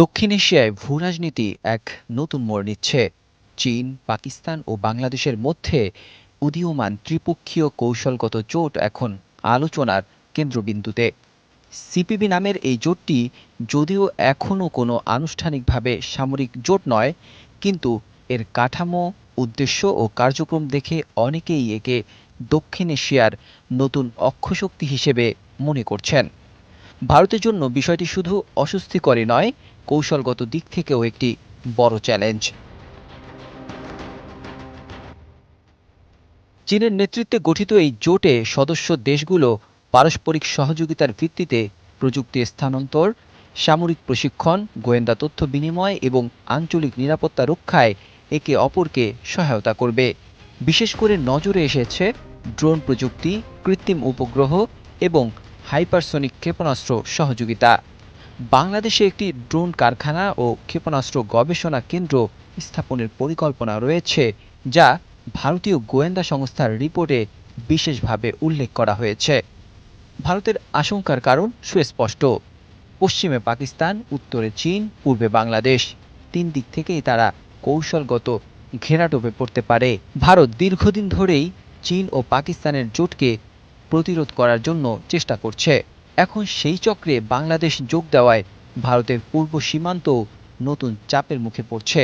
দক্ষিণ এশিয়ায় ভূরাজনীতি এক নতুন মোড় নিচ্ছে। চীন, পাকিস্তান ও বাংলাদেশের মধ্যে উদীয়মান ত্রিপক্ষীয় কৌশলগত জোট এখন আলোচনার কেন্দ্রবিন্দুতে। সিপিবি নামের এই জোটটি যদিও এখনও কোনো আনুষ্ঠানিকভাবে সামরিক জোট নয়, কিন্তু এর কাঠামো, উদ্দেশ্য ও কার্যক্রম দেখে অনেকেই একে দক্ষিণ এশিয়ার নতুন অক্ষশক্তি হিসেবে মনে করছেন। ভারতের জন্য বিষয়টি শুধু অস্বস্তিকরই নয় কৌশলগত দিক থেকেও একটি বড় চ্যালেঞ্জ। চীনের নেতৃত্বে গঠিত এই জোটে সদস্য দেশগুলো পারস্পরিক সহযোগিতার ভিত্তিতে প্রযুক্তি স্থানান্তর, সামরিক প্রশিক্ষণ, গোয়েন্দা তথ্য বিনিময় এবং আঞ্চলিক নিরাপত্তা রক্ষায় একে অপরকে সহায়তা করবে। বিশেষ করে নজরে এসেছে ড্রোন প্রযুক্তি, কৃত্রিম উপগ্রহ এবং হাইপারসনিক ক্ষেপণাস্ত্র সহযোগিতা। বাংলাদেশে একটি ড্রোন কারখানা ও ক্ষেপণাস্ত্র গবেষণা কেন্দ্র স্থাপনের পরিকল্পনা রয়েছে, যা ভারতীয় গোয়েন্দা সংস্থার রিপোর্টে বিশেষভাবে উল্লেখ করা হয়েছে। ভারতের আশঙ্কার কারণ সুস্পষ্ট। পশ্চিমে পাকিস্তান, উত্তরে চীন, পূর্বে বাংলাদেশ। তিন দিক থেকেই তারা কৌশলগত ঘেরাটোপে পড়তে পারে। ভারত দীর্ঘদিন ধরেই চীন ও পাকিস্তানের জোটকে প্রতিরোধ করার জন্য চেষ্টা করছে। এখন সেই চক্রে বাংলাদেশ যোগ দেওয়ায় ভারতের পূর্ব সীমান্ত নতুন চাপের মুখে পড়ছে।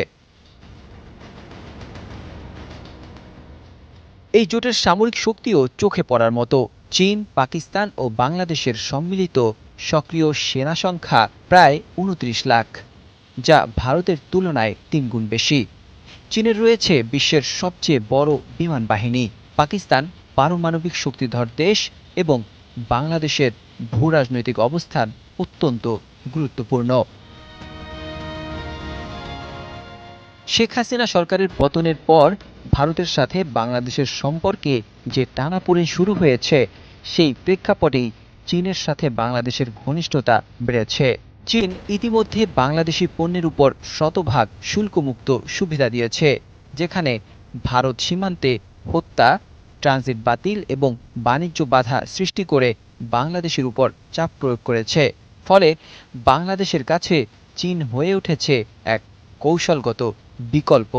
এই জোটের সামরিক শক্তিও চোখে পড়ার মতো। চীন, পাকিস্তান ও বাংলাদেশের সম্মিলিত সক্রিয় সেনা সংখ্যা প্রায় উনত্রিশ লাখ, যা ভারতের তুলনায় তিনগুণ বেশি। চীনের রয়েছে বিশ্বের সবচেয়ে বড় বিমান বাহিনী। পাকিস্তান পারমাণবিক শক্তিধর দেশ এবং বাংলাদেশের ভূরাজনৈতিক অবস্থান অত্যন্ত গুরুত্বপূর্ণ। শেখ হাসিনা সরকারের পতনের পর ভারতের সাথে বাংলাদেশের সম্পর্কে যে টানাপোড়েন শুরু হয়েছে, সেই প্রেক্ষাপটেই চীনের সাথে বাংলাদেশের ঘনিষ্ঠতা বেড়েছে। চীন ইতিমধ্যে বাংলাদেশি পণ্যের উপর শতভাগ শুল্কমুক্ত সুবিধা দিয়েছে, যেখানে ভারত সীমান্তে হত্যা ট্রানজিট বাতিল এবং বাণিজ্য বাধা সৃষ্টি করে বাংলাদেশের উপর চাপ প্রয়োগ করেছে। ফলে বাংলাদেশের কাছে চীন হয়ে উঠেছে এক কৌশলগত বিকল্প।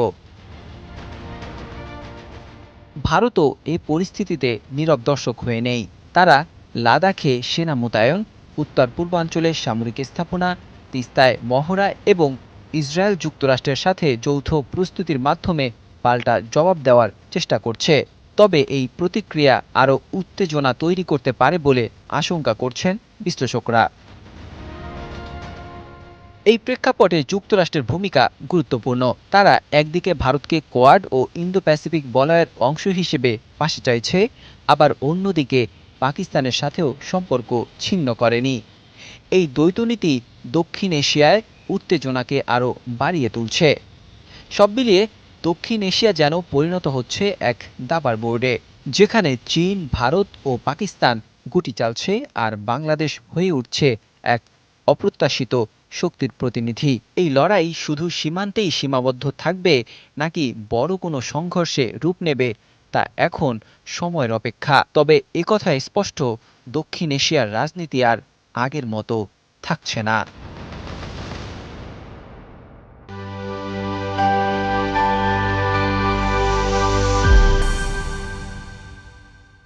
ভারতও এই পরিস্থিতিতে নীরব দর্শক হয়ে নেই। তারা লাদাখে সেনা মোতায়েন, উত্তর পূর্বাঞ্চলে সামরিক স্থাপনা, তিস্তায় মহড়া এবং ইসরায়েল যুক্তরাষ্ট্রের সাথে যৌথ প্রস্তুতির মাধ্যমে পাল্টা জবাব দেওয়ার চেষ্টা করছে। তবে এই প্রতিক্রিয়া আরও উত্তেজনা তৈরি করতে পারে বলে আশঙ্কা করছেন বিশ্লেষকরা। এই প্রেক্ষাপটে যুক্তরাষ্ট্রের ভূমিকা গুরুত্বপূর্ণ। তারা একদিকে ভারতকে কোয়াড ও ইন্দো প্যাসিফিক বলয়ের অংশ হিসেবে পাশে চাইছে, আবার অন্যদিকে পাকিস্তানের সাথেও সম্পর্ক ছিন্ন করেনি। এই দ্বৈতনীতি দক্ষিণ এশিয়ায় উত্তেজনাকে আরও বাড়িয়ে তুলছে। সব মিলিয়ে দক্ষিণ এশিয়া যেন পরিণত হচ্ছে এক দাবার বোর্ডে, যেখানে চীন, ভারত ও পাকিস্তান গুটি চালছে আর বাংলাদেশ হয়ে উঠছে এক অপ্রত্যাশিত শক্তির প্রতিনিধি। এই লড়াই শুধু সীমান্তেই সীমাবদ্ধ থাকবে নাকি বড় কোনো সংঘর্ষে রূপ নেবে তা এখন সময়ের অপেক্ষা। তবে একথা স্পষ্ট, দক্ষিণ এশিয়ার রাজনীতি আর আগের মতো থাকছে না।